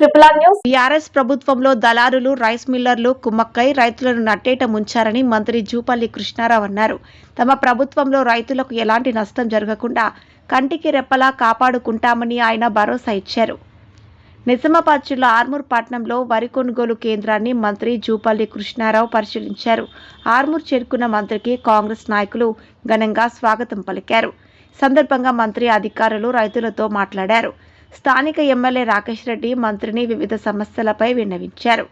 Triple R news. ప్రభుత్వంలో దళారులు rice మిల్లర్లు కుమ్మక్కై రైతులను నట్టేట ముంచారని మంత్రి జూపల్లి కృష్ణారావు అన్నారు. తమ ప్రభుత్వంలో రైతులకు ఎలాంటి నష్టం జరగకుండా కంటికి రెప్పలా కాపాడుకుంటామని ఆయన భరోసా ఇచ్చారు. నిజామాబాద్ జిల్లా ఆర్మూర్ పట్టణంలో వరి కొనుగోలు కేంద్రాన్ని మంత్రి జూపల్లి కృష్ణారావు పరిశీలించారు. ఆర్మూర్ చేరుకున్న మంత్రికి కాంగ్రెస్ నాయకులు ఘనంగా స్వాగతం పలికారు. సందర్భంగా మంత్రి అధికారులు రైతులతో మాట్లాడారు. స్థానిక ఎమ్మెల్యే రాకేష్ రెడ్డి మంత్రిని వివిధ సమస్యలపై విన్నవించారు.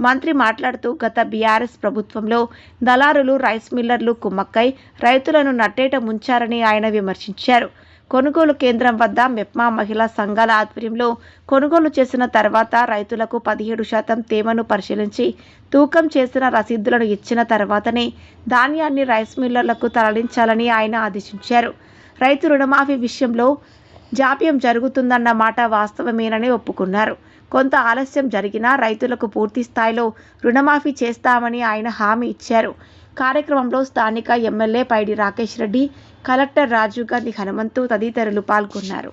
మంత్రి మాట్లాడుతూ గత బీఆర్ఎస్ ప్రభుత్వంలో దళారులు రైస్ మిల్లర్లు కుమ్మక్కై రైతులను నట్టేట ముంచారని ఆయన విమర్శించారు. కొనుగోలు కేంద్రం వద్ద మెప్మా మహిళా సంఘాల ఆధ్వర్యంలో కొనుగోలు చేసిన తర్వాత రైతులకు పదిహేడు శాతం తేమను పరిశీలించి తూకం చేసిన రసీదులను ఇచ్చిన తర్వాతనే ధాన్యాన్ని రైస్ మిల్లర్లకు తరలించాలని ఆయన ఆదేశించారు. రైతు రుణమాఫీ విషయంలో జాప్యం జరుగుతుందన్న మాట వాస్తవమేనని ఒప్పుకున్నారు. కొంత ఆలస్యం జరిగినా రైతులకు పూర్తి స్థాయిలో రుణమాఫీ చేస్తామని ఆయన హామీ ఇచ్చారు. కార్యక్రమంలో స్థానిక ఎమ్మెల్యే పైడి రాకేష్ రెడ్డి కలెక్టర్ రాజీవ్ గాంధీ హనుమంతు తదితరులు పాల్గొన్నారు.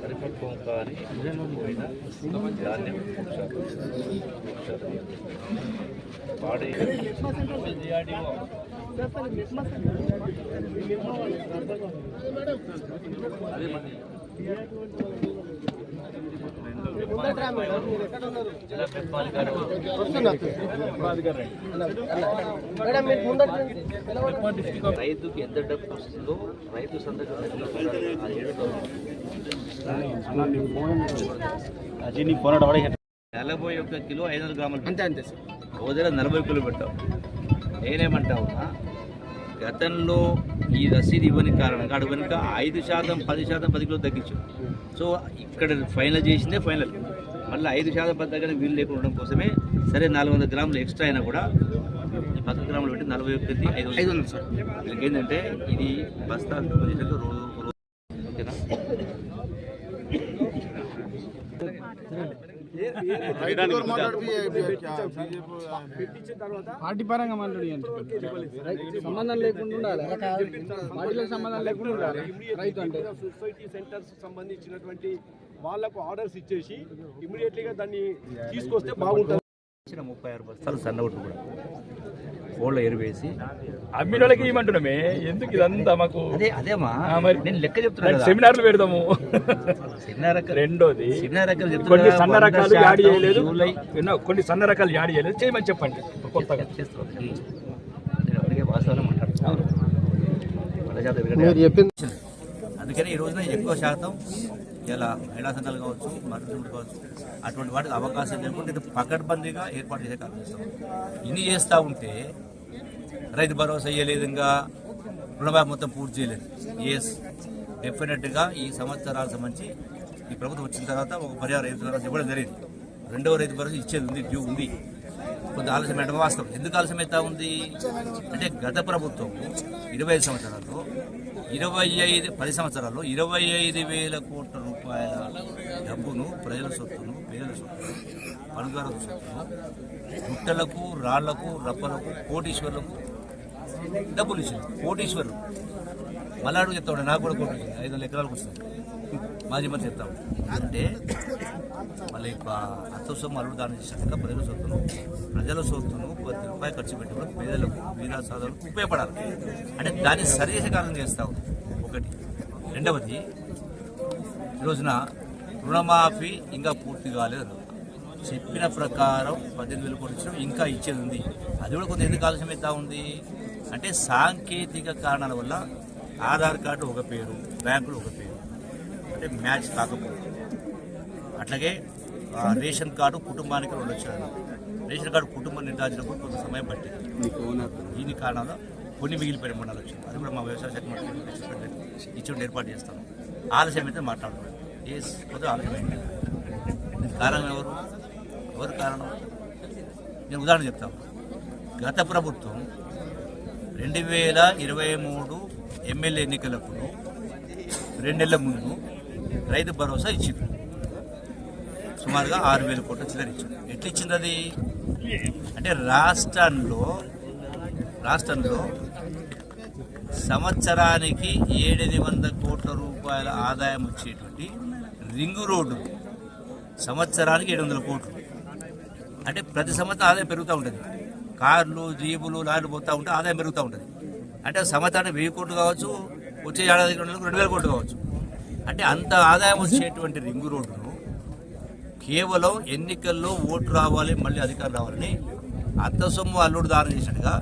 పరిపక్వం కాని పోయిన ధాన్యం పాడి అదే మరి జిల్లా పెద్దపాలికారు రైతుకి ఎంత డబ్బు వస్తుందో రైతు సందర్భ నలభై ఒక్క కిలో ఐదు వందల గ్రాములు అంతే అంతే ఓ దగ్గర నలభై కిలో పెట్టావు. నేనేమంటావు గతంలో ఈ రసీదు ఇవ్వని కారణంగా అటు వెనుక ఐదు శాతం పది శాతం పది కిలో తగ్గించు. సో ఇక్కడ ఫైనల్ చేసిందే ఫైనల్. మళ్ళీ ఐదు శాతం పది దగ్గర వీలు లేకుండా ఉండడం కోసమే సరే నాలుగు వందల గ్రాములు ఎక్స్ట్రా అయినా కూడా ఈ పది గ్రాములు పెట్టి నలభై ఒకటి ఐదు ఐదు వందలు సార్. ఏంటంటే ఇది బస్తా రోజు రోజు పార్టీ పరంగా మాట్లాడి సంబంధం లేకుండా ఉండాలి. పార్టీలకు సంబంధం లేకుండా ఉండాలి. రైతు అంటే. సొసైటీ సెంటర్స్ సంబంధించినటువంటి వాళ్ళకు ఆర్డర్స్ ఇచ్చేసి ఇమీడియట్లీగా దాన్ని తీసుకొస్తే బాగుంటుంది ముప్పై ఆరు బస్తాలు సన్నగొట్టు కూడా. ఫోన్లో ఎరువేసి అమ్మిన వాళ్ళకి ఇవ్వమంటున్నామే ఎందుకు ఇదంతా మాకు? అదే అదేమా? మరి. నేను లెక్క చెప్తున్నా కదా. సెమినార్లు పెడదాము. చిన్న రకాలు రెండోది చిన్న రకాలు కొన్ని సన్న రకాలు యాడ్ చేయలేదు. కొన్ని సన్న రకాలు యాడ్ చేయలేదు. చేయమని చెప్పండి. కొత్తగా. అందుకని ఈ రోజున ఎక్కువ శాతం ఇలా మహిళా సంఘాలు కావచ్చు మరుసటి కావచ్చు అటువంటి వాటికి అవకాశం లేకుండా ఇది పకడ్బందీగా ఏర్పాటు చేసే కాలం ఇన్ని చేస్తూ ఉంటే రైతు భరోసా ఇయ్యలేదు ఇంకా రుణమాఫీ మొత్తం పూర్తి చేయలేదు. ఎస్ డెఫినెట్గా ఈ సంవత్సరాల సంబంధించి ఈ ప్రభుత్వం వచ్చిన తర్వాత ఒక పర్యావరణ రైతు భరోసా ఇవ్వడం జరిగింది. రెండవ రైతు భరోసా ఇచ్చేది ఉంది డ్యూ ఉంది. కొంత ఆలస్యం అంటే వాస్తవం. ఎందుకు ఆలస్యం అవుతా ఉంది? అంటే గత ప్రభుత్వం ఇరవై ఐదు సంవత్సరాల్లో ఇరవై ఐదు పది సంవత్సరాల్లో ఇరవై ఐదు వేల కోట్ల రూపాయల డబ్బును ప్రజల సొత్తును పేదల సొత్తును పనుగారు సొత్తును గుట్టలకు రాళ్ళకు రప్పలకు కోటీశ్వరులకు డబ్బులు ఇచ్చింది కోటీశ్వరులు. మలాడు అడుగు నాకు కూడా కోటి ఐదు వందల ఎకరాలకు వస్తుంది. మాజీ మంత్రి చెప్తాం అంటే మళ్ళీ అత్యవసరం సొమ్ము అల్లుడు దానం ప్రజల సొత్తును ప్రజల సొత్తును ప్రతి రూపాయి ఖర్చు పెట్టి కూడా పేదలకు వీరా సాధనలకు ఉపయోగపడాలి. అంటే దాన్ని సరిచేసే కారణం చేస్తాం ఒకటి. రెండవది రోజున రుణమాఫీ ఇంకా పూర్తి కాలేదు. చెప్పిన ప్రకారం పద్దెనిమిది వేలు కోట్లు ఇచ్చినాం ఇంకా ఇచ్చేది ఉంది. అది కూడా కొంత ఎందుకు ఆలస్యం అవుతా ఉంది? అంటే సాంకేతిక కారణాల వల్ల ఆధార్ కార్డు ఒక పేరు బ్యాంకులు ఒక పేరు. అంటే మ్యాచ్ కాకపోతే అట్లాగే రేషన్ కార్డు కుటుంబానికి రెండు లక్షలు. రేషన్ కార్డు కుటుంబం నిర్ధారించినప్పుడు కొంత సమయం పట్టింది. దీని కారణంలో కొన్ని మిగిలిపోయిన మూడు నాలుగు లక్షలు. అది కూడా మా వ్యవసాయ శాఖ మంత్రి ఇచ్చి ఏర్పాటు చేస్తాం ఆలస్యం అయితే మాట్లాడుతున్నాం కారణం ఎవరు ఎవరు కారణం నేను ఉదాహరణ చెప్తాను గత ప్రభుత్వం రెండు వేల ఇరవై మూడు ఎమ్మెల్యే ఎన్నికలప్పుడు రెండేళ్ళ ముందు రైతు భరోసా ఇచ్చింది సుమారుగా ఆరు వేల కోట్ల చిల్లర ఇచ్చింది ఎట్లా ఇచ్చింది అది అంటే రాష్ట్రంలో రాష్ట్రంలో సంవత్సరానికి ఏడెనిమిది వందల కోట్ల రూపాయల ఆదాయం వచ్చేటువంటి రింగు రోడ్డు. సంవత్సరానికి ఏడు వందల కోట్లు. అంటే ప్రతి సంవత్సరం ఆదాయం పెరుగుతూ ఉంటుంది. కార్లు జీబులు లారీలు పోతూ ఉంటే ఆదాయం పెరుగుతూ ఉంటుంది. అంటే సంవత్సరానికి వెయ్యి కోట్లు కావచ్చు వచ్చే ఏడాది రెండు వేల కోట్లు కావచ్చు. అంటే అంత ఆదాయం వచ్చేటువంటి రింగు రోడ్డును కేవలం ఎన్నికల్లో ఓటు రావాలి మళ్ళీ అధికారం రావాలని అత్త సొమ్ము అల్లుడు దానం చేసినట్టుగా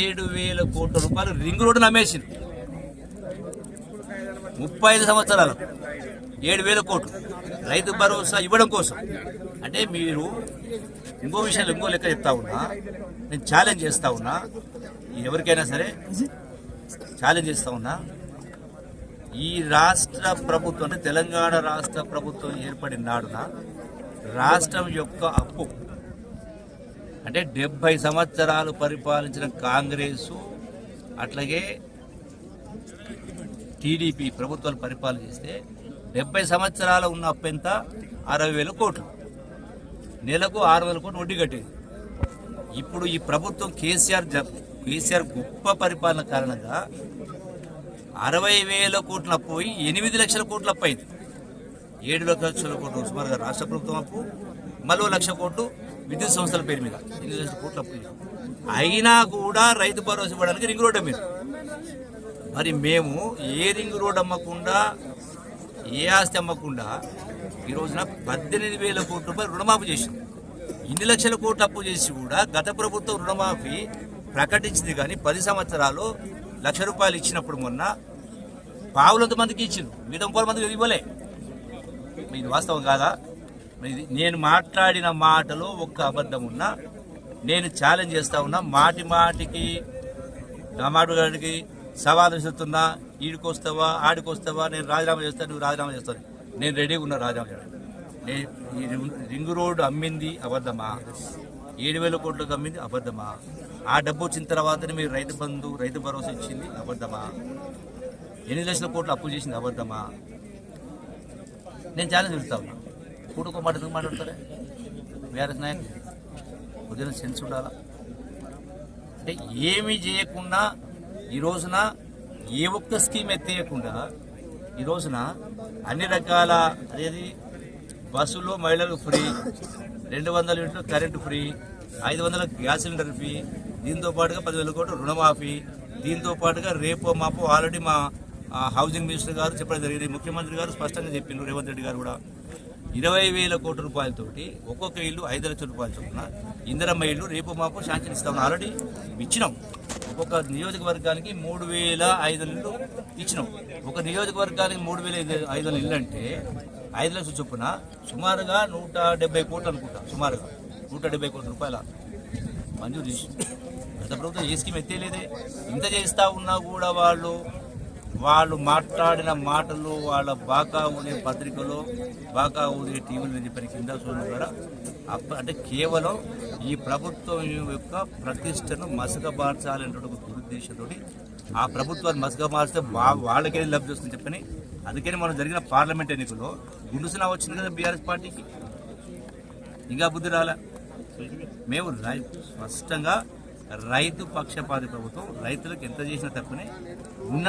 ఏడు వేల కోట్ల రూపాయలు రింగ్ రోడ్డును అమ్మేసింది ముప్పై ఐదు సంవత్సరాలు. ఏడు వేల కోట్లు. రైతు భరోసా ఇవ్వడం కోసం. అంటే మీరు ఇంకో విషయాలు ఇంకో లెక్క చెప్తా ఉన్నా నేను ఛాలెంజ్ చేస్తా ఉన్నా ఎవరికైనా సరే ఛాలెంజ్ చేస్తా ఉన్నా ఈ రాష్ట్ర ప్రభుత్వం అంటే తెలంగాణ రాష్ట్ర ప్రభుత్వం ఏర్పడిన నాడున రాష్ట్రం యొక్క అప్పు అంటే డెబ్బై సంవత్సరాలు పరిపాలించిన కాంగ్రెసు అట్లాగే టీడీపీ ప్రభుత్వాలు పరిపాలన చేస్తే డెబ్బై సంవత్సరాలు ఉన్న అప్పు ఎంత అరవై వేల కోట్లు. నెలకు ఆరు వేల కోట్లు వడ్డీ కట్టేది. ఇప్పుడు ఈ ప్రభుత్వం కేసీఆర్ కేసీఆర్ గొప్ప పరిపాలన కారణంగా అరవై వేల కోట్ల అప్పు పోయి ఎనిమిది లక్షల కోట్ల అప్పు అయింది. ఏడు లక్షల కోట్లు సుమారుగా రాష్ట్ర ప్రభుత్వం అప్పు మరో లక్ష కోట్లు విద్యుత్ సంస్థల పేరు మీద. ఎనిమిది లక్షల కోట్లు అప్పు అయినా కూడా రైతు భరోసా ఇవ్వడానికి రింగ్ రోడ్డు మీరు మరి మేము ఏ రింగ్ రోడ్ అమ్మకుండా ఏ ఆస్తి అమ్మకుండా ఈ రోజున పద్దెనిమిది వేల కోట్ల రూపాయలు రుణమాఫీ చేసింది. ఇన్ని లక్షల కోట్లు అప్పు చేసి కూడా గత ప్రభుత్వం రుణమాఫీ ప్రకటించింది కానీ పది సంవత్సరాలు లక్ష రూపాయలు ఇచ్చినప్పుడు మొన్న పావులంత మందికి ఇచ్చింది మిగతా ముప్పై మందికి ఇవ్వలే. ఇది వాస్తవం కాదా? ఇది నేను మాట్లాడిన మాటలో ఒక్క అబద్ధం ఉన్నా నేను ఛాలెంజ్ చేస్తా ఉన్నా మాటి మాటికి టమాటో గారికి సవాలు విసురుతున్నా ఈడికి వస్తావా ఆడికి వస్తావా నేను రాజీనామా చేస్తాను నువ్వు రాజీనామా చేస్తాను నేను రెడీగా ఉన్నా రాజీనామా చేయడానికి. నేను ఈ రింగ్- రింగ్ రోడ్డు అమ్మింది అబద్ధమా? ఏడు వేల కోట్లకు అమ్మింది అబద్ధమా? ఆ డబ్బు వచ్చిన తర్వాతనే మీరు రైతు బంధు రైతు భరోసా ఇచ్చింది అబద్ధమా? ఎనిమిది లక్షల కోట్లు అప్పు చేసింది అబద్ధమా? నేను ఛాలెంజ్ పెడతా ఉన్నా. కూడుకో మాట ఎందుకు మాట్లాడతారే? బీఆర్ఎస్ నాయకులు ఉదయం సెన్స్ ఉండాలా? అంటే ఏమీ చేయకుండా ఈ రోజున ఏ ఒక్క స్కీమ్ ఎత్తేయకుండా ఈ రోజున అన్ని రకాల అదేది బస్సులో మహిళలకు ఫ్రీ రెండు వందల యూనిట్లు కరెంటు ఫ్రీ ఐదు వందల గ్యాస్ సిలిండర్ ఫ్రీ దీంతో పాటుగా పదివేల కోట్లు రుణమాఫీ దీంతో పాటుగా రేపు మాపు ఆల్రెడీ మా హౌసింగ్ మినిస్టర్ గారు చెప్పడం జరిగింది. ముఖ్యమంత్రి గారు స్పష్టంగా చెప్పిండ్రు రేవంత్ రెడ్డి గారు కూడా ఇరవై వేల కోట్ల రూపాయలతోటి ఒక్కొక్క ఇల్లు ఐదు లక్షల రూపాయలు చొప్పున ఇందిరమ్మ ఇల్లు రేపు మాపు శాంక్షన్ ఇస్తాం ఆల్రెడీ ఇచ్చినాం. ఒక్కొక్క నియోజకవర్గానికి మూడు వేల ఐదు ఇల్లు ఇచ్చినాం. ఒక నియోజకవర్గానికి మూడు వేల ఐదు ఐదు వందల ఇల్లు అంటే ఐదు లక్షల చొప్పున సుమారుగా నూట డెబ్బై కోట్లు అనుకుంటా సుమారుగా నూట డెబ్బై కోట్ల రూపాయల మంజూరు చేసి గత ప్రభుత్వం ఏ స్కీమ్ ఎత్తేలేదే? ఇంత చేస్తా ఉన్నా కూడా వాళ్ళు వాళ్ళు మాట్లాడిన మాటలు వాళ్ళ బాకా ఉండే పత్రికలో బాకా ఊదే టీవీలు చెప్పిన కింద చూడడం ద్వారా అప్ప- అంటే కేవలం ఈ ప్రభుత్వం యొక్క ప్రతిష్టను మసకబార్చాలనేటువంటి ఒక దురుద్దేశంతో ఆ ప్రభుత్వాన్ని మసక మార్చితే వాళ్ళకే లబ్ధి వస్తుంది చెప్పని అందుకని మనం జరిగిన పార్లమెంట్ ఎన్నికల్లో గుండుసునా వచ్చింది కదా బీఆర్ఎస్ పార్టీకి. ఇంకా బుద్ధి రాలే? మేము రై స్పష్టంగా రైతు పక్షపాతి ప్రభుత్వం రైతులకు ఎంత చేసినా తప్పని ఉన్న